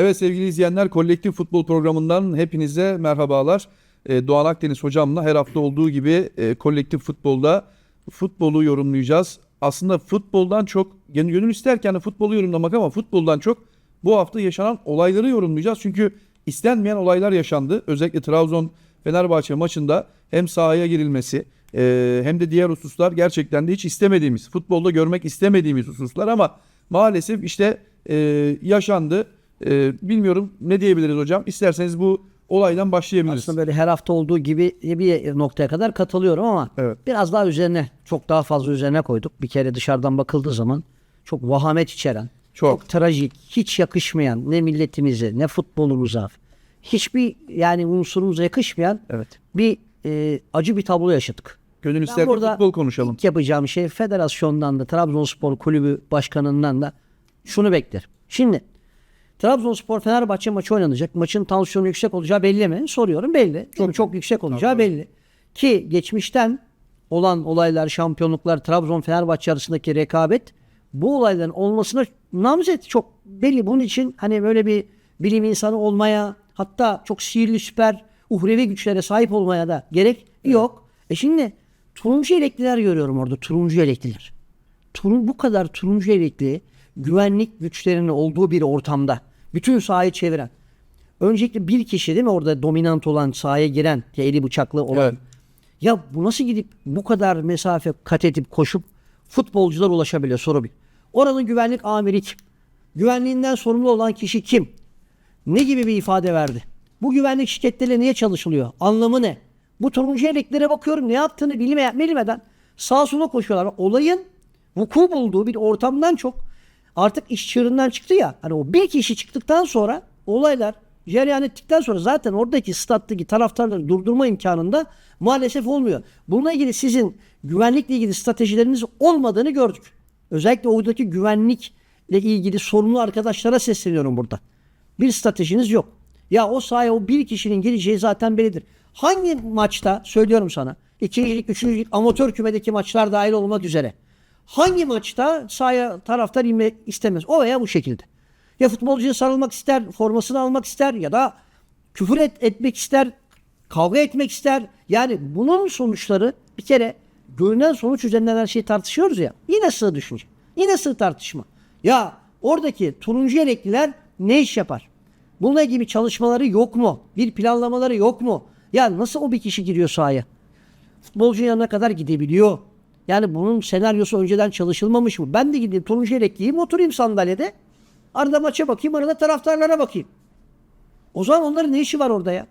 Evet sevgili izleyenler Kolektif Futbol programından hepinize merhabalar. Ee, Doğan Akdeniz hocamla her hafta olduğu gibi e, kolektif futbolda futbolu yorumlayacağız. Aslında futboldan çok gönül isterken de futbolu yorumlamak ama futboldan çok bu hafta yaşanan olayları yorumlayacağız. Çünkü istenmeyen olaylar yaşandı. Özellikle Trabzon Fenerbahçe maçında hem sahaya girilmesi e, hem de diğer hususlar gerçekten de hiç istemediğimiz, futbolda görmek istemediğimiz hususlar ama maalesef işte e, yaşandı. E, bilmiyorum ne diyebiliriz hocam. İsterseniz bu olaydan başlayabiliriz. Aslında böyle her hafta olduğu gibi bir noktaya kadar katılıyorum ama Evet. biraz daha üzerine çok daha fazla üzerine koyduk. Bir kere dışarıdan bakıldığı zaman çok vahamet içeren, Çok. trajik, hiç yakışmayan ne milletimize ne futbolumuza hiçbir yani unsurumuza yakışmayan Evet. bir e, acı bir tablo yaşadık. Gönül ister futbol konuşalım. ilk yapacağım şey federasyondan da Trabzonspor Kulübü Başkanı'ndan da şunu beklerim. Şimdi Trabzonspor Fenerbahçe maçı oynanacak. Maçın tansiyonu yüksek olacağı belli mi? Soruyorum belli. Çok çok yüksek olacağı belli. Ki geçmişten olan olaylar, şampiyonluklar, Trabzon Fenerbahçe arasındaki rekabet bu olayların olmasına namzet çok belli. Bunun için hani böyle bir bilim insanı olmaya hatta çok sihirli süper uhrevi güçlere sahip olmaya da gerek yok. E şimdi turuncu elektriler görüyorum orada. Turuncu elektriler. Turun, bu kadar turuncu elektriği güvenlik güçlerinin olduğu bir ortamda bütün sahayı çeviren öncelikle bir kişi değil mi orada dominant olan sahaya giren eli bıçaklı olan Evet. ya bu nasıl gidip bu kadar mesafe kat edip koşup futbolcular ulaşabiliyor soru bir. Oranın güvenlik amiri kim? Güvenliğinden sorumlu olan kişi kim? Ne gibi bir ifade verdi? Bu güvenlik şirketleriyle niye çalışılıyor? Anlamı ne? Bu turuncu eleklere bakıyorum ne yaptığını bilme, bilmeden sağa sola koşuyorlar. Olayın vuku bulduğu bir ortamdan çok artık iş çığırından çıktı ya. Hani o bir kişi çıktıktan sonra olaylar cereyan ettikten sonra zaten oradaki stat'taki taraftarları durdurma imkanında maalesef olmuyor. Bununla ilgili sizin güvenlikle ilgili stratejileriniz olmadığını gördük. Özellikle oradaki güvenlikle ilgili sorumlu arkadaşlara sesleniyorum burada. Bir stratejiniz yok. Ya o sahaya o bir kişinin gireceği zaten bellidir. Hangi maçta söylüyorum sana ikincilik, üçüncülük, amatör kümedeki maçlar dahil olmak üzere. Hangi maçta sahaya taraftar inmek istemez? O veya bu şekilde. Ya futbolcuya sarılmak ister, formasını almak ister ya da küfür et, etmek ister, kavga etmek ister. Yani bunun sonuçları bir kere görünen sonuç üzerinden her şeyi tartışıyoruz ya. Yine sığ düşünce. Yine sığ tartışma. Ya oradaki turuncu yelekliler ne iş yapar? Bununla ilgili çalışmaları yok mu? Bir planlamaları yok mu? Ya nasıl o bir kişi giriyor sahaya? Futbolcunun yanına kadar gidebiliyor. Yani bunun senaryosu önceden çalışılmamış mı? Ben de gideyim turuncu yelek giyeyim oturayım sandalyede. Arada maça bakayım arada taraftarlara bakayım. O zaman onların ne işi var orada ya?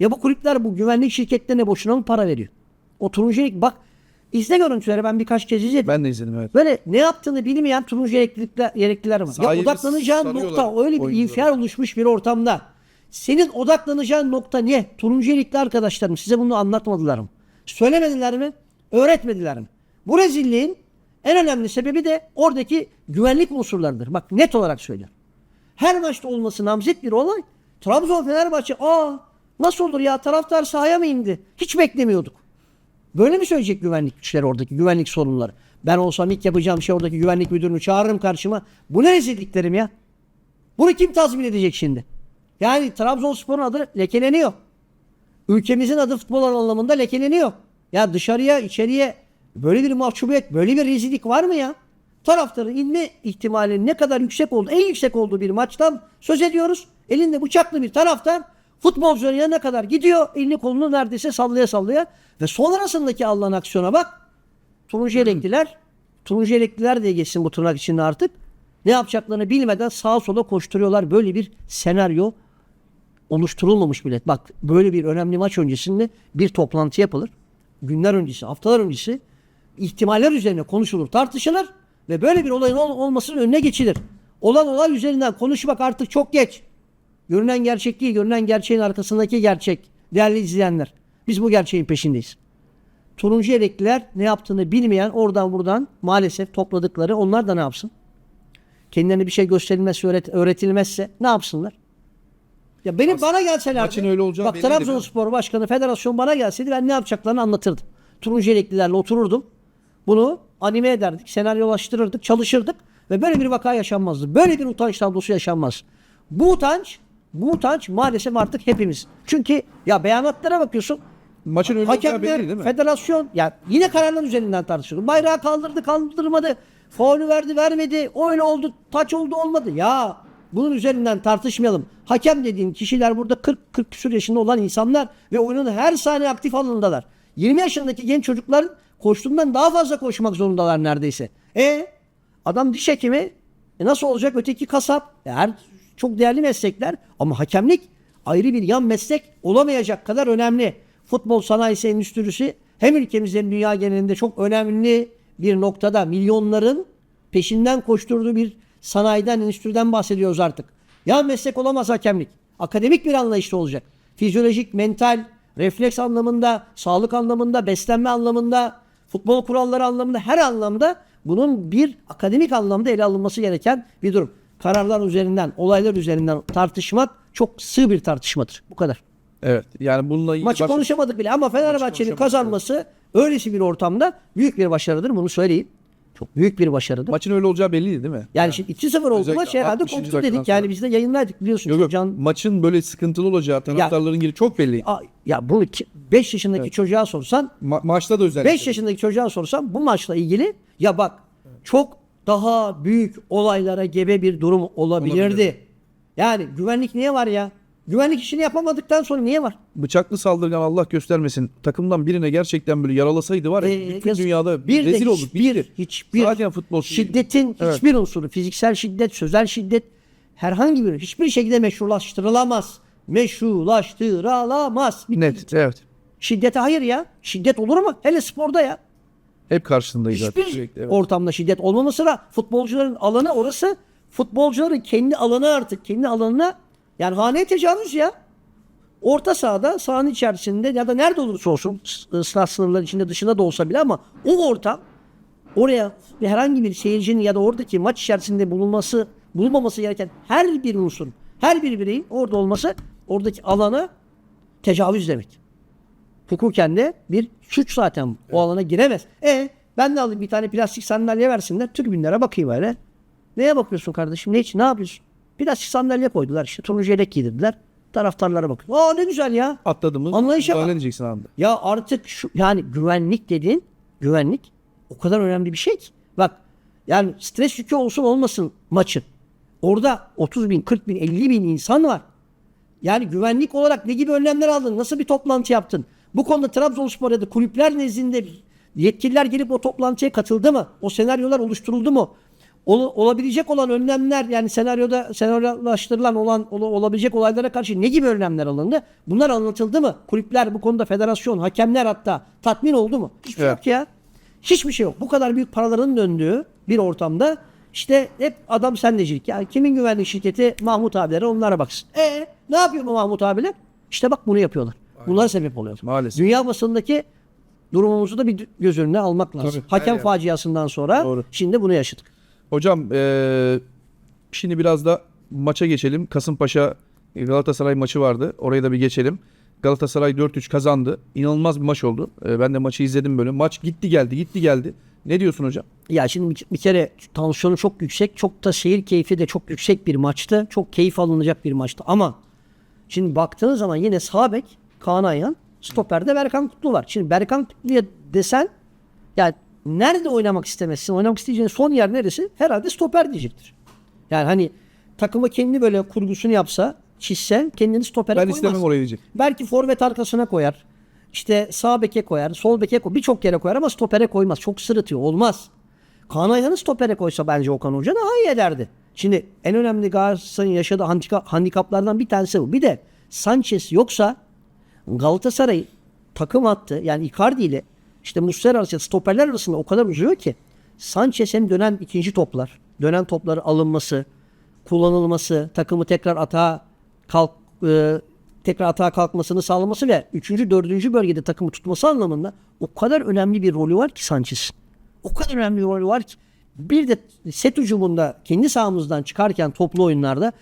Ya bu kulüpler bu güvenlik şirketlerine boşuna mı para veriyor? O turuncu yelek bak izle görüntüleri ben birkaç kez izledim. Ben de izledim evet. Böyle ne yaptığını bilmeyen turuncu yelekliler, yelekliler var. Sahayı ya odaklanacağın nokta öyle bir infial oluşmuş bir ortamda. Senin odaklanacağın nokta ne? Turuncu yelekli arkadaşlarım size bunu anlatmadılar mı? Söylemediler mi? Öğretmediler mi? Bu rezilliğin en önemli sebebi de oradaki güvenlik unsurlarıdır. Bak net olarak söylüyorum. Her maçta olması namzet bir olay. Trabzon Fenerbahçe aa nasıl olur ya taraftar sahaya mı indi? Hiç beklemiyorduk. Böyle mi söyleyecek güvenlik güçleri oradaki güvenlik sorunları? Ben olsam ilk yapacağım şey oradaki güvenlik müdürünü çağırırım karşıma. Bu ne rezilliklerim ya? Bunu kim tazmin edecek şimdi? Yani Trabzonspor'un adı lekeleniyor. Ülkemizin adı futbol anlamında lekeleniyor. Ya dışarıya içeriye böyle bir mahcubiyet, böyle bir rezillik var mı ya? Taraftarın inme ihtimali ne kadar yüksek oldu, en yüksek olduğu bir maçtan söz ediyoruz. Elinde bıçaklı bir taraftar futbolcuların yanına kadar gidiyor. Elini kolunu neredeyse sallaya sallaya. Ve sonrasındaki alınan aksiyona bak. Turuncu yelekliler, turuncu yelekliler diye geçsin bu tırnak içinde artık. Ne yapacaklarını bilmeden sağa sola koşturuyorlar. Böyle bir senaryo oluşturulmamış bile. Bak böyle bir önemli maç öncesinde bir toplantı yapılır. Günler öncesi, haftalar öncesi ihtimaller üzerine konuşulur, tartışılır ve böyle bir olayın ol- olmasının önüne geçilir. Olan olay üzerinden konuşmak artık çok geç. Görünen gerçek değil, görünen gerçeğin arkasındaki gerçek. Değerli izleyenler, biz bu gerçeğin peşindeyiz. Turuncu yelekliler ne yaptığını bilmeyen oradan buradan maalesef topladıkları onlar da ne yapsın? Kendilerine bir şey gösterilmezse, öğret- öğretilmezse ne yapsınlar? Ya benim bana gelselerdi. maçın öyle olacağı Bak belliydi Trabzonspor Başkanı Federasyon bana gelseydi ben ne yapacaklarını anlatırdım. Turuncu yeleklilerle otururdum. Bunu anime ederdik, senaryolaştırırdık, çalışırdık ve böyle bir vaka yaşanmazdı. Böyle bir utanç tablosu yaşanmaz. Bu utanç, bu utanç maalesef artık hepimiz. Çünkü ya beyanatlara bakıyorsun. Maçın belli Hakemler, değil mi? federasyon ya yine kararlar üzerinden tartışılıyor. Bayrağı kaldırdı, kaldırmadı. Faulü verdi, vermedi. Öyle oldu, taç oldu, olmadı. Ya bunun üzerinden tartışmayalım. Hakem dediğin kişiler burada 40 40 küsur yaşında olan insanlar ve oyunun her saniye aktif alanındalar. 20 yaşındaki genç çocukların koştuğundan daha fazla koşmak zorundalar neredeyse. E adam diş hekimi e nasıl olacak öteki kasap? Her çok değerli meslekler ama hakemlik ayrı bir yan meslek olamayacak kadar önemli. Futbol sanayisi endüstrisi hem ülkemizde hem dünya genelinde çok önemli bir noktada milyonların peşinden koşturduğu bir sanayiden, endüstriden bahsediyoruz artık. Yan meslek olamaz hakemlik. Akademik bir anlayışta olacak. Fizyolojik, mental, refleks anlamında, sağlık anlamında, beslenme anlamında, futbol kuralları anlamında, her anlamda bunun bir akademik anlamda ele alınması gereken bir durum. Kararlar üzerinden, olaylar üzerinden tartışmak çok sığ bir tartışmadır. Bu kadar. Evet. Yani bununla ilgili Maçı baş- konuşamadık bile ama Fenerbahçe'nin kazanması öylesi bir ortamda büyük bir başarıdır. Bunu söyleyeyim. Çok büyük bir başarıdır. maçın öyle olacağı belliydi değil mi? yani şimdi 2-0 oldu maç herhalde 60. koptu dedik. Yani sonra. biz de yayınlaydık biliyorsun. Yok yok. Can, Maçın böyle sıkıntılı olacağı taraftarların ilgili çok belli. A- ya bunu 5 yaşındaki çocuğa sorsan Ma- maçta da özellikle. 5 yaşındaki çocuğa sorsan bu maçla ilgili ya bak çok daha büyük olaylara gebe bir durum olabilirdi. Olabilir. Yani güvenlik niye var ya? Güvenlik işini yapamadıktan sonra niye var? Bıçaklı saldırgan Allah göstermesin. Takımdan birine gerçekten böyle yaralasaydı var ya Ee, bütün yaz- dünyada bir de rezil olduk. hiçbir, bitti. hiçbir Zaten futbol şiddetin Evet. hiçbir unsuru, fiziksel şiddet, sözel şiddet herhangi bir hiçbir şekilde meşrulaştırılamaz. Meşrulaştırılamaz. Net evet. Şiddete hayır ya. Şiddet olur mu? Hele sporda ya. Hep karşısındayız zaten Hiçbir sürekli. Evet. ortamda şiddet olmaması da futbolcuların alanı orası. Futbolcuların kendi alanı artık. Kendi alanına yani haneye tecavüz ya. Orta sahada sahanın içerisinde ya da nerede olursa olsun s- sınır sınırları içinde dışında da olsa bile ama o ortam oraya herhangi bir seyircinin ya da oradaki maç içerisinde bulunması bulunmaması gereken her bir unsurun her bir bireyin orada olması oradaki alana tecavüz demek. Hukuken de bir suç zaten o alana giremez. E ben de alayım bir tane plastik sandalye versinler tribünlere bakayım öyle. Neye bakıyorsun kardeşim? Ne için? Ne yapıyorsun? Plastik sandalye koydular işte. Turuncu yelek giydirdiler. Taraftarlara bakıyor. Aa ne güzel ya. Atladı mı? Anlayışa bak. edeceksin anda. Ya artık şu yani güvenlik dediğin güvenlik o kadar önemli bir şey ki. Bak yani stres yükü olsun olmasın maçın. Orada 30 bin, 40 bin, 50 bin insan var. Yani güvenlik olarak ne gibi önlemler aldın? Nasıl bir toplantı yaptın? Bu konuda Trabzonspor ya da kulüpler nezdinde yetkililer gelip o toplantıya katıldı mı? O senaryolar oluşturuldu mu? Ol- olabilecek olan önlemler yani senaryoda senaryolaştırılan olan ol- olabilecek olaylara karşı ne gibi önlemler alındı? Bunlar anlatıldı mı? Kulüpler bu konuda federasyon, hakemler hatta tatmin oldu mu? Hiçbir şey Evet. yok ya. Hiçbir şey yok. Bu kadar büyük paraların döndüğü bir ortamda işte hep adam sendecilik. Yani kimin güvenlik şirketi Mahmut abilere onlara baksın. E ne yapıyor bu Mahmut abiler? İşte bak bunu yapıyorlar. Bunlar sebep oluyor. Maalesef. Dünya basındaki durumumuzu da bir göz önüne almak lazım. Tabii. Hakem faciasından sonra Doğru. şimdi bunu yaşadık. Hocam eee, şimdi biraz da maça geçelim. Kasımpaşa Galatasaray maçı vardı. Oraya da bir geçelim. Galatasaray 4-3 kazandı. İnanılmaz bir maç oldu. Eee, ben de maçı izledim böyle. Maç gitti geldi gitti geldi. Ne diyorsun hocam? Ya şimdi bir, kere tansiyonu çok yüksek. Çok da seyir keyfi de çok yüksek bir maçtı. Çok keyif alınacak bir maçtı. Ama şimdi baktığınız zaman yine sağ bek Kaan Ayhan, stoperde Berkan Kutlu var. Şimdi Berkan Kutlu'ya desen yani nerede oynamak istemezsin? Oynamak isteyeceğin son yer neresi? Herhalde stoper diyecektir. Yani hani takımı kendi böyle kurgusunu yapsa, çizse kendini stopere Ben koymaz. istemem oraya diyecek. Belki forvet arkasına koyar. İşte sağ beke koyar, sol beke koyar. Birçok yere koyar ama stopere koymaz. Çok sırıtıyor. Olmaz. Kaan Ayhan'ı stopere koysa bence Okan Hoca daha iyi ederdi. Şimdi en önemli Galatasaray'ın yaşadığı handika- handikaplardan bir tanesi bu. Bir de Sanchez yoksa Galatasaray takım attı. Yani Icardi ile işte Muslera arasında stoperler arasında o kadar uzuyor ki Sanchez hem dönen ikinci toplar, dönen topları alınması, kullanılması, takımı tekrar atağa kalk e, tekrar atağa kalkmasını sağlaması ve 3. 4. bölgede takımı tutması anlamında o kadar önemli bir rolü var ki Sanchez'in. O kadar önemli bir rolü var ki bir de set hücumunda kendi sahamızdan çıkarken toplu oyunlarda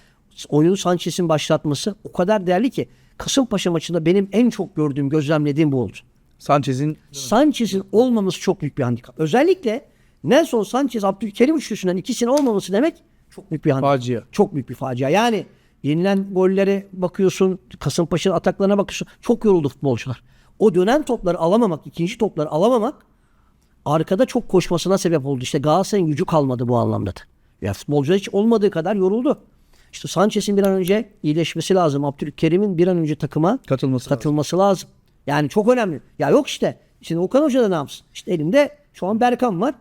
oyunu Sanchez'in başlatması o kadar değerli ki Kasımpaşa maçında benim en çok gördüğüm, gözlemlediğim bu oldu. Sanchez'in Sanchez'in olmaması çok büyük bir handikap. Özellikle Nelson Sanchez, Abdülkerim üçlüsünden ikisinin olmaması demek çok büyük bir handikap. Facia. Çok büyük bir facia. Yani Yenilen gollere bakıyorsun. Kasımpaşa'nın ataklarına bakıyorsun. Çok yoruldu futbolcular. O dönen topları alamamak, ikinci topları alamamak arkada çok koşmasına sebep oldu. İşte Galatasaray'ın gücü kalmadı bu anlamda da. Ya futbolcular hiç olmadığı kadar yoruldu. İşte Sanchez'in bir an önce iyileşmesi lazım. Abdülkerim'in bir an önce takıma Katılması lazım. katılması lazım. Yani çok önemli. Ya yok işte. Şimdi Okan Hoca da ne yapsın? İşte elinde şu an Berkan var.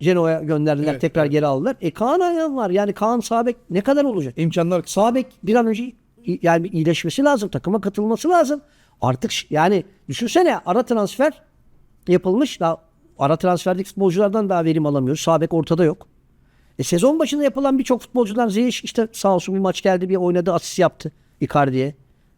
Genoa'ya gönderdiler. Evet, tekrar geri aldılar. E Kaan Ayhan var. Yani Kaan Sabek ne kadar olacak? İmkanlar Sağ bek bir an önce yani iyileşmesi lazım. Takıma katılması lazım. Artık yani düşünsene ara transfer yapılmış. Daha ara transferdeki futbolculardan daha verim alamıyoruz. Sağ bek ortada yok. E, sezon başında yapılan birçok futbolcular Ziyech işte sağ olsun bir maç geldi bir oynadı asist yaptı Icardi'ye.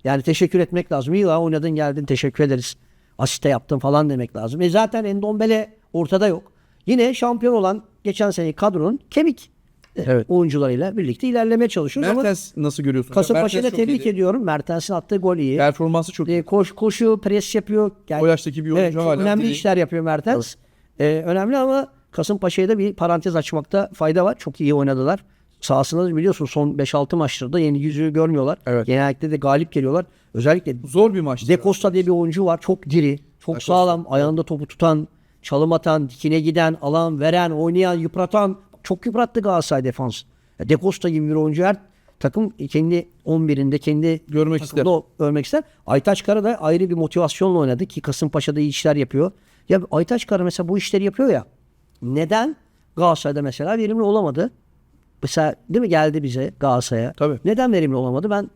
Yani teşekkür etmek lazım. İyi ya oynadın geldin teşekkür ederiz. Asiste yaptın falan demek lazım. E zaten Endombele ortada yok. Yine şampiyon olan geçen sene kadronun kemik e, Evet. oyuncularıyla birlikte ilerlemeye çalışıyoruz. Ama Mertens nasıl görüyorsun? Kasımpaşa'yı tebrik iyiydi. ediyorum. Mertens'in attığı gol iyi. Performansı çok iyi. E, koş, koşu, pres yapıyor. Yani, O yaştaki bir oyuncu evet, hala önemli diri. işler yapıyor Mertens. E, önemli ama Kasımpaşa'ya da bir parantez açmakta fayda var. Çok iyi oynadılar. Sahasında da biliyorsun son 5-6 maçtır da yeni yüzü görmüyorlar. Evet. Genellikle de galip geliyorlar. Özellikle Zor bir maçtı. De Costa diye bir oyuncu var. Çok diri, çok sağlam, ayağında topu tutan, çalım atan, dikine giden, alan, veren, oynayan, yıpratan. Çok yıprattı Galatasaray defans. Ya De Costa gibi bir oyuncu her takım kendi 11'inde kendi Görmek takımda o- görmek ister. Aytaç Kara da ayrı bir motivasyonla oynadı ki Kasımpaşa'da iyi işler yapıyor. Ya Aytaç Kara mesela bu işleri yapıyor ya. Neden Galatasaray'da mesela verimli olamadı? Mesela değil mi geldi bize Galatasaray'a. Tabii. Neden verimli olamadı? Ben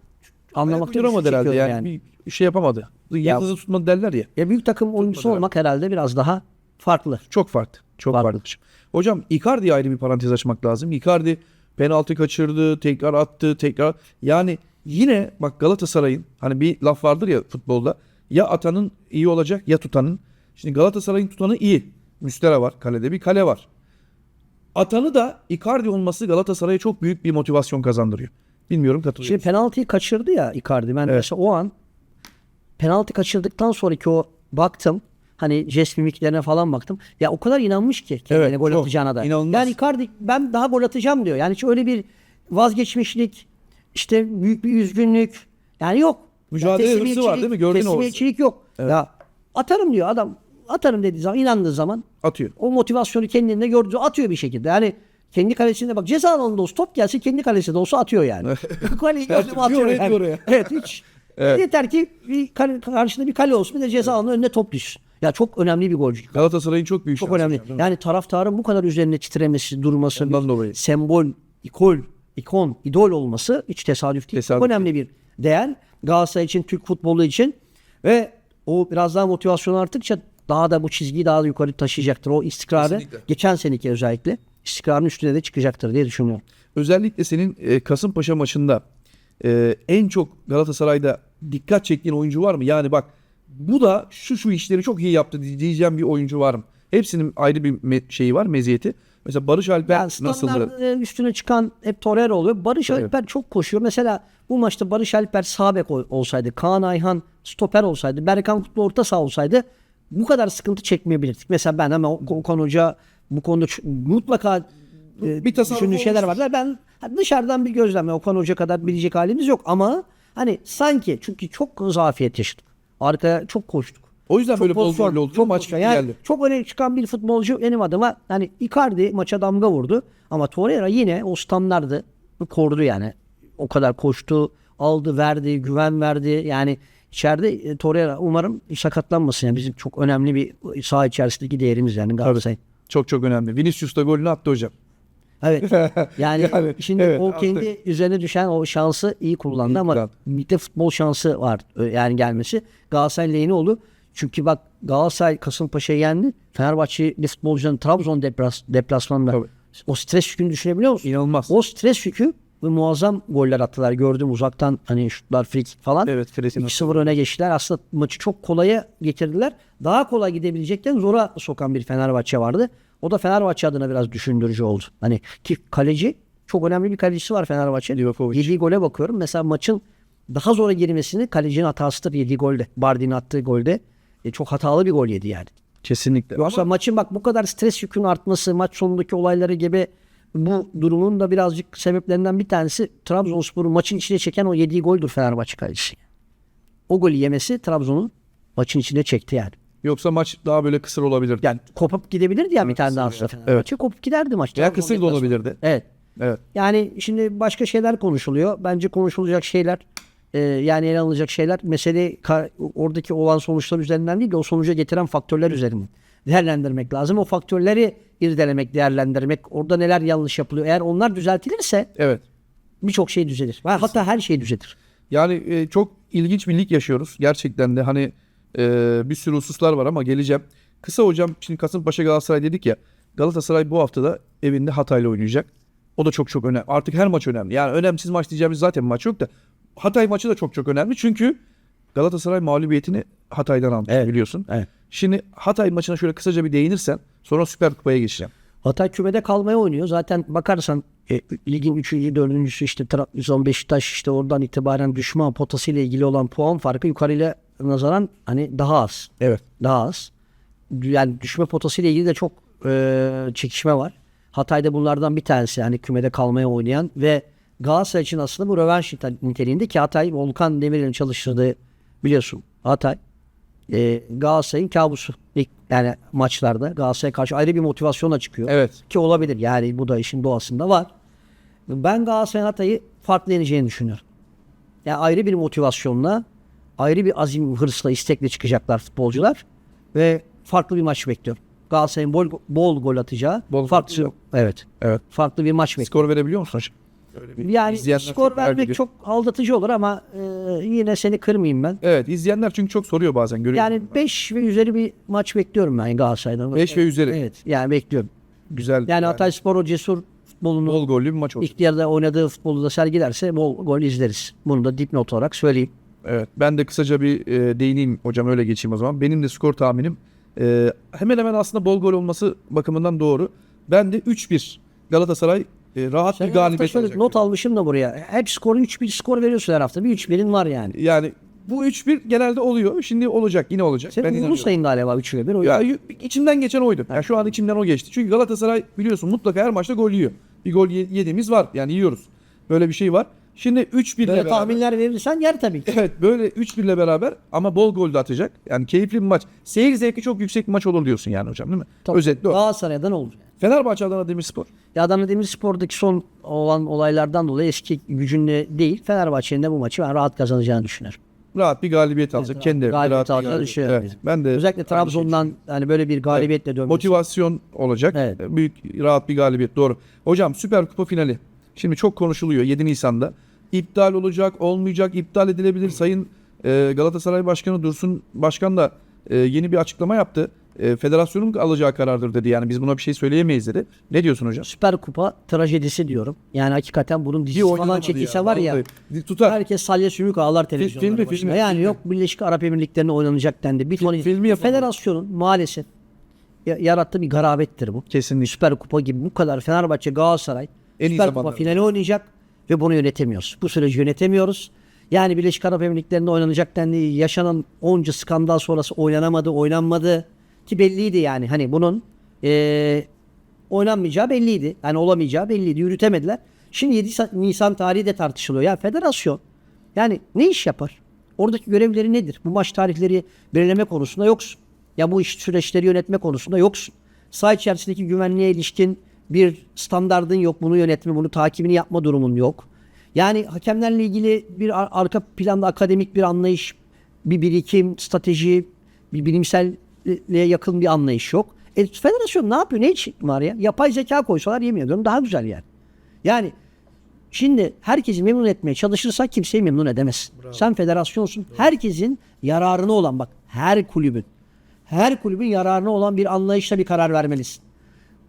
anlamakta Duramadı herhalde çekiyorum yani. Bir şey yapamadı. Yıldızı tutmadı derler ya. ya büyük takım oyuncusu olmak herhalde biraz daha farklı. Çok farklı. Çok Farklı. farklı. Hocam Icardi'ye ayrı bir parantez açmak lazım. Icardi penaltı kaçırdı, tekrar attı, tekrar. Yani yine bak Galatasaray'ın hani bir laf vardır ya futbolda. Ya atanın iyi olacak ya tutanın. Şimdi Galatasaray'ın tutanı iyi. Müstera var. Kalede bir kale var. Atanı da Icardi olması Galatasaray'a çok büyük bir motivasyon kazandırıyor. Bilmiyorum katılıyor. Şimdi penaltıyı kaçırdı ya Icardi. Ben mesela o an penaltı kaçırdıktan sonraki o baktım. Hani jest mimiklerine falan baktım. Ya o kadar inanmış ki kendine Evet, gol çok. atacağına da. İnanılmaz. Yani Icardi ben daha gol atacağım diyor. Yani hiç öyle bir vazgeçmişlik işte büyük bir üzgünlük yani yok. Mücadele Ya hırsı var değil mi? Gördün o hırsı. Teslimiyetçilik yok. Ya atarım diyor adam. Atarım dediği zaman inandığı zaman atıyor. o motivasyonu kendinde gördüğü atıyor bir şekilde. Yani kendi kalesinde bak ceza alanında olsa top gelse kendi kalesinde olsa atıyor yani. Kaleyi gördüm bir atıyor oraya, yani. oraya. Evet hiç. Yeter ki bir kale, karşında bir kale olsun bir de ceza alanının önüne top düşsün. Ya çok önemli bir golcü. Galatasaray'ın çok büyük Çok şansı önemli. hocam, değil mi? Yani taraftarın bu kadar üzerine titremesi, durması, Ondan bir dolayı. sembol, ikol, ikon, idol olması hiç tesadüf değil. Tesadüf çok önemli bir değer. Galatasaray için, Türk futbolu için ve o biraz daha motivasyon arttıkça daha da bu çizgiyi daha da yukarı taşıyacaktır. O istikrarı Kesinlikle. geçen seneki özellikle istikrarın üstüne de çıkacaktır diye düşünüyorum. Özellikle senin e, Kasımpaşa maçında e, en çok Galatasaray'da dikkat çektiğin oyuncu var mı? Yani bak bu da şu şu işleri çok iyi yaptı diyeceğim bir oyuncu var mı? Hepsinin ayrı bir me- şeyi var, meziyeti. Mesela Barış Alper Yani standart üstüne çıkan hep Torreira oluyor. Barış Evet. Alper çok koşuyor. Mesela bu maçta Barış Alper sağ bek ol- olsaydı, Kaan Ayhan stoper olsaydı, Berkan Kutlu orta saha olsaydı bu kadar sıkıntı çekmeyebilirdik. Mesela ben ama Okan Hoca bu konuda mutlaka e, Bir düşündüğü şeyler varlar. Ben dışarıdan bir gözlemle Okan Hoca kadar bilecek halimiz yok ama hani sanki çünkü çok zafiyet yaşadık. Arkaya çok koştuk. O yüzden Çok böyle pozisyon, oldu. çok maç yani geldi. Çok öne çıkan bir futbolcu benim adıma hani Icardi maça damga vurdu ama Torreira yine o standardı korudu yani. O kadar koştu, aldı, verdi, güven verdi. Yani içeride e, Torreira umarım sakatlanmasın. Yani bizim çok önemli bir saha içerisindeki değerimiz yani Galatasaray. Çok çok önemli. Vinicius da golünü attı hocam. Evet. Yani, Yani, şimdi evet, o artık- kendi üzerine düşen o şansı iyi kullandı İyi ama kullandı. bir de futbol şansı var e, yani gelmesi. Galatasaray lehine oldu. Çünkü bak Galatasaray Kasımpaşa'yı yendi. Fenerbahçe futbolcuların Trabzon deplas, deplasmanında Tabii. o stres yükünü düşünebiliyor musun? İnanılmaz. O stres yükü ve muazzam goller attılar. Gördüm uzaktan hani şutlar free kick falan. Evet, Fred'in 2-0 öne geçtiler. Aslında maçı çok kolaya getirdiler. Daha kolay gidebilecekken zora sokan bir Fenerbahçe vardı. O da Fenerbahçe adına biraz düşündürücü oldu. Hani ki kaleci çok önemli bir kalecisi var Fenerbahçe. Livakovic. Yediği gole bakıyorum. Mesela maçın daha zora girmesini kalecinin hatasıdır yediği golde. Bardin'in attığı golde. E, çok hatalı bir gol yedi yani. Kesinlikle. Yoksa maçın bak bu kadar stres yükünün artması, maç sonundaki olayları gibi Bu durumun da birazcık sebeplerinden bir tanesi Trabzonspor'u maçın içine çeken o yediği goldür Fenerbahçe kalecisi. O golü yemesi Trabzon'un maçın içine çekti yani. Yoksa maç daha böyle kısır olabilirdi. Yani kopup gidebilirdi ya bir tane daha aslında Fenerbahçe. Kopup giderdi maç. Veya kısır da olabilirdi. Evet. Evet. Yani şimdi başka şeyler konuşuluyor. Bence konuşulacak şeyler e, yani ele alınacak şeyler mesele oradaki olan sonuçlar üzerinden değil de o sonuca getiren faktörler üzerinden değerlendirmek lazım. O faktörleri irdelemek, değerlendirmek. Orada neler yanlış yapılıyor. Eğer onlar düzeltilirse Evet. birçok şey düzelir. Hatta her şey düzelir. Yani e, çok ilginç bir lig yaşıyoruz. Gerçekten de hani e, bir sürü hususlar var ama geleceğim. Kısa hocam şimdi Kasımpaşa Galatasaray dedik ya. Galatasaray bu haftada evinde Hatay'la oynayacak. O da çok çok önemli. Artık her maç önemli. Yani önemsiz maç diyeceğimiz zaten maç yok da. Hatay maçı da çok çok önemli. Çünkü Galatasaray mağlubiyetini Hatay'dan almış Evet. biliyorsun. Evet. Şimdi Hatay maçına şöyle kısaca bir değinirsen sonra Süper Kupa'ya geçeceğim. Hatay kümede kalmaya oynuyor. Zaten bakarsan e, ligin 3. 4. işte Trabzon, Beşiktaş işte oradan itibaren düşman potası ile ilgili olan puan farkı yukarıyla nazaran hani daha az. Evet. Daha az. Yani düşme potası ile ilgili de çok e, çekişme var. Hatay'da bunlardan bir tanesi yani kümede kalmaya oynayan ve Galatasaray için aslında bu rövanş nite- niteliğinde ki Hatay Volkan Demirel'in çalıştırdığı biliyorsun Hatay e, Galatasaray'ın kabusu. İlk, yani maçlarda Galatasaray'a karşı ayrı bir motivasyonla çıkıyor. Evet. Ki olabilir yani bu da işin doğasında var. Ben Galatasaray'ın Hatay'ı farklı yeneceğini düşünüyorum. Yani ayrı bir motivasyonla, ayrı bir azim, hırsla, istekle çıkacaklar futbolcular ve farklı bir maç bekliyorum. Galatasaray'ın bol, bol gol atacağı, Bol gol farklı atacak. evet, Evet. farklı bir maç bekliyorum. Skor verebiliyor musun? Yani skor vermek ediyor. çok aldatıcı olur ama e, yine seni kırmayayım ben. Evet izleyenler çünkü çok soruyor bazen. Görüyorum. Yani 5 ve üzeri bir maç bekliyorum ben Galatasaray'dan. 5 ve üzeri. Evet yani bekliyorum. Güzel. Yani Hatay Spor o cesur futbolunu bol gollü bir maç olacak. ilk yarıda oynadığı futbolu da sergilerse bol gol izleriz. Bunu da dipnot olarak söyleyeyim. Evet. Ben de kısaca bir e, değineyim hocam öyle geçeyim o zaman. Benim de skor tahminim e, hemen hemen aslında bol gol olması bakımından doğru. Ben de 3-1 Galatasaray e, rahat Sen bir galibiyet alacak. not almışım da buraya. Hep skoru 3-1 skor veriyorsun her hafta. Bir 3-1'in var yani. Yani bu 3-1 genelde oluyor. Şimdi olacak yine olacak. Sen ben uğurlu inanıyorum. sayın galiba 3 ve 1. O Ya içimden geçen oydu. Ya şu an içimden o geçti. Çünkü Galatasaray biliyorsun mutlaka her maçta gol yiyor. Bir gol ye- yediğimiz var. Yani yiyoruz. Böyle bir şey var. Şimdi 3-1 ile beraber. tahminler verirsen yer tabii ki. Evet böyle 3-1 ile beraber ama bol gol de atacak. Yani keyifli bir maç. Seyir zevki çok yüksek bir maç olur diyorsun yani hocam değil mi? Tabii. Özetle o. Galatasaray'dan olur. yani. Fenerbahçe Adana Demirspor. Ya Adana Demirspor'daki son olan olaylardan dolayı eski gücünle değil Fenerbahçe'nin de bu maçı ben rahat kazanacağını düşünüyorum. Rahat bir galibiyet alacak. Evet, Kendi galibiyet rahat alacağını galibiyet. düşünüyorum. Evet, ben de Özellikle Trabzon'dan hani böyle bir galibiyetle dönmesi. motivasyon olacak. Evet. Büyük rahat bir galibiyet doğru. Hocam Süper Kupa finali. Şimdi çok konuşuluyor 7 Nisan'da. İptal olacak, olmayacak, iptal edilebilir. Sayın e, Galatasaray Başkanı Dursun Başkan da e, yeni bir açıklama yaptı. E, federasyonun alacağı karardır dedi. Yani biz buna bir şey söyleyemeyiz dedi. Ne diyorsun hocam? Süper Kupa trajedisi diyorum. Yani hakikaten bunun dizisi falan oynanamadı çekilse ya, var ya. vallahi. Tutar. Herkes salya sümük ağlar televizyonlara filmi, başında. filmi, Yani filmi. yok Birleşik Arap Emirlikleri'ne oynanacak dendi. Bir filmi yapamadı. Federasyonun maalesef ya- yarattığı bir garabettir bu. Kesinlikle. Süper Kupa gibi bu kadar Fenerbahçe Galatasaray En Süper Kupa zamanlarda. finali oynayacak ve bunu yönetemiyoruz. Bu süreci yönetemiyoruz. Yani Birleşik Arap Emirlikleri'nde oynanacak dendi. Yaşanan onca skandal sonrası oynanamadı, oynanmadı. Ki belliydi yani. Hani bunun eee, oynanmayacağı belliydi. Yani olamayacağı belliydi. Yürütemediler. Şimdi 7 Sa- Nisan tarihi de tartışılıyor. Ya federasyon yani ne iş yapar? Oradaki görevleri nedir? Bu maç tarihleri belirleme konusunda yoksun. Ya bu iş süreçleri yönetme konusunda yoksun. Saha içerisindeki güvenliğe ilişkin bir standardın yok. Bunu yönetme, bunu takibini yapma durumun yok. Yani hakemlerle ilgili bir ar- arka planda akademik bir anlayış, bir birikim, strateji, bir bilimselliğe yakın bir anlayış yok. E, federasyon ne yapıyor? Ne için var ya? Yapay zeka koysalar yemin ediyorum daha güzel yani. Yani Şimdi herkesi memnun etmeye çalışırsan kimseyi memnun edemezsin. Sen federasyonsun. Herkesin yararına olan bak her kulübün her kulübün yararına olan bir anlayışla bir karar vermelisin.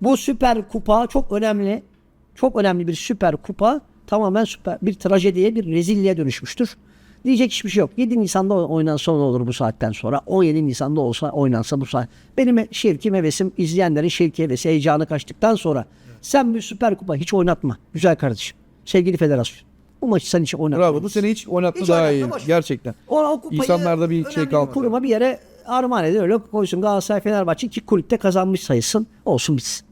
Bu süper kupa çok önemli. Çok önemli bir süper kupa tamamen süper bir trajediye bir rezilliğe dönüşmüştür. Diyecek hiçbir şey yok. 7 Nisan'da oynansa ne olur bu saatten sonra. 17 Nisan'da olsa oynansa bu saat. Benim şevkim hevesim izleyenlerin şevki hevesi heyecanı kaçtıktan sonra sen bir süper kupa hiç oynatma. Güzel kardeşim. Sevgili federasyon. Bu maçı sen hiç oynatma. Bravo. Bu sene hiç oynatma Hiç daha iyi. boş. Gerçekten. O, o kupayı İnsanlarda bir şey kalmadı. kuruma bir yere armağan edin öyle koysun. Galatasaray Fenerbahçe iki kulüpte kazanmış sayılsın. Olsun bitsin.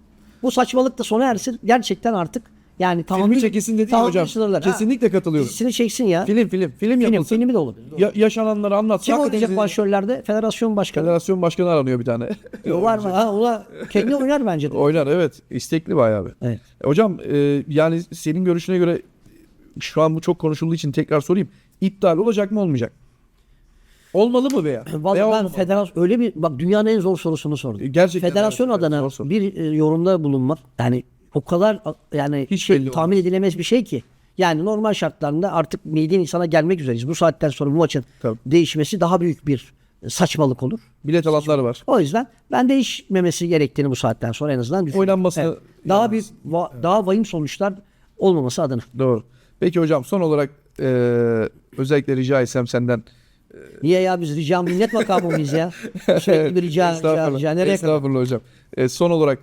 Bu saçmalık da sona ersin. Gerçekten artık yani tamam. Filmi çekilsin dedi ya hocam. Kesinlikle katılıyorum. Dizisini çeksin ya. Film film film Film, yapılsın. filmi de olur. Ya, yaşananları anlatsın. Kim Hakikaten oynayacak başrollerde? Federasyon başkanı. Federasyon başkanı aranıyor bir tane. Var mı? Ha, ona kendi oynar bence de. Oynar evet. İstekli bayağı bir. Evet. E, Hocam e, yani senin görüşüne göre şu an bu çok konuşulduğu için tekrar sorayım. İptal olacak mı olmayacak? Olmalı mı veya? Vallahi veya ben olmamalı? federasyon öyle bir bak dünyanın en zor sorusunu sordum. Gerçekten Federasyon evet, evet, adına zor soru. bir e, yorumda bulunmak yani o kadar yani Hiç şey, tahmin edilemez bir şey ki. Yani normal şartlarında artık mide insana gelmek üzereyiz. Bu saatten sonra bu maçın Tabii. değişmesi daha büyük bir saçmalık olur. Bilet alanlar var. O yüzden ben değişmemesi gerektiğini bu saatten sonra en azından düşünüyorum. Oynanması- Daha Yani- bir va- daha vahim sonuçlar olmaması adına. Doğru. Peki hocam son olarak e, özellikle rica etsem senden Niye ya biz rica minnet makamı mıyız ya? Sürekli bir rica, rica, rica. Nereye kadar? Estağfurullah hocam. E, son olarak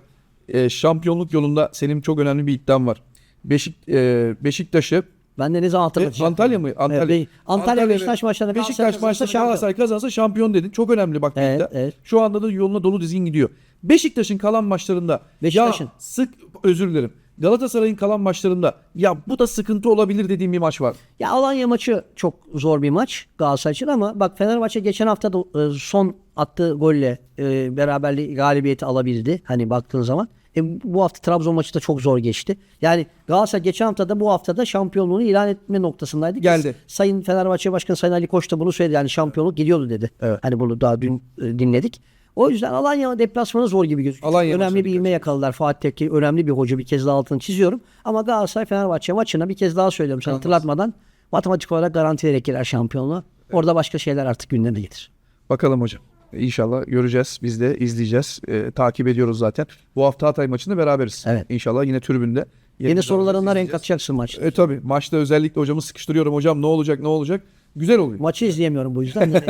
e, şampiyonluk yolunda senin çok önemli bir iddian var. Beşik e, Beşiktaş'ı Ben de ne zaman e, hatırlatacağım? Antalya mı? Antalya. Evet, Antalya Beşiktaş ve- maçlarında Beşiktaş maçlarında. Galatasaray kazansa şampiyon dedin. Çok önemli bak Evet, iddia. evet. Şu anda da yoluna dolu dizgin gidiyor. Beşiktaş'ın kalan maçlarında Beşiktaş'ın. ya sık özür dilerim. Galatasaray'ın kalan maçlarında ya bu da sıkıntı olabilir dediğim bir maç var. Ya Alanya maçı çok zor bir maç Galatasaray için ama bak Fenerbahçe geçen hafta da e, son attığı golle e, beraberliği galibiyeti alabildi. Hani baktığın zaman. E, bu hafta Trabzon maçı da çok zor geçti. Yani Galatasaray geçen hafta da bu hafta da şampiyonluğunu ilan etme noktasındaydı. Geldi. Sayın Fenerbahçe Başkanı Sayın Ali Koç da bunu söyledi. Yani şampiyonluk gidiyordu dedi. Evet. Hani bunu daha dün e, dinledik. O yüzden Alanya deplasmanı zor gibi gözüküyor. Alanya önemli bir ilme yakaladılar. Fatih Tekke önemli bir hoca. Bir kez daha altını çiziyorum. Ama Galatasaray Fenerbahçe maçına bir kez daha söylüyorum sana hatırlatmadan. Matematik olarak garantileyerek girer şampiyonluğa. Orada başka şeyler artık gündeme gelir. Bakalım hocam. İnşallah göreceğiz. Biz de izleyeceğiz. E, takip ediyoruz zaten. Bu hafta Hatay maçında beraberiz. Evet. İnşallah yine tribünde. Yeni Yerinde sorularından renk izleyeceğiz. katacaksın maç. E tabi maçta özellikle hocamı sıkıştırıyorum. Hocam ne olacak ne olacak? Güzel oluyor. Maçı izleyemiyorum bu yüzden.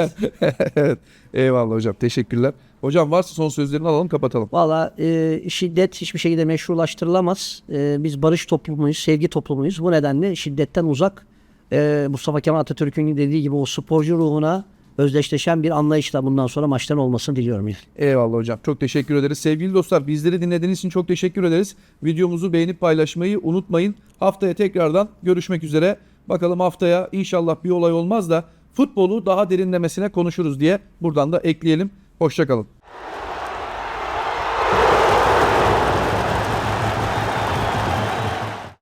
Evet. Eyvallah hocam. Teşekkürler. Hocam varsa son sözlerini alalım kapatalım. Valla e, şiddet hiçbir şekilde meşrulaştırılamaz. E, biz barış toplumuyuz, sevgi toplumuyuz. Bu nedenle şiddetten uzak e, Mustafa Kemal Atatürk'ün dediği gibi o sporcu ruhuna özdeşleşen bir anlayışla bundan sonra maçtan olmasını diliyorum. Eyvallah hocam. Çok teşekkür ederiz. Sevgili dostlar bizleri dinlediğiniz için çok teşekkür ederiz. Videomuzu beğenip paylaşmayı unutmayın. Haftaya tekrardan görüşmek üzere. Bakalım haftaya inşallah bir olay olmaz da futbolu daha derinlemesine konuşuruz diye buradan da ekleyelim. Hoşçakalın.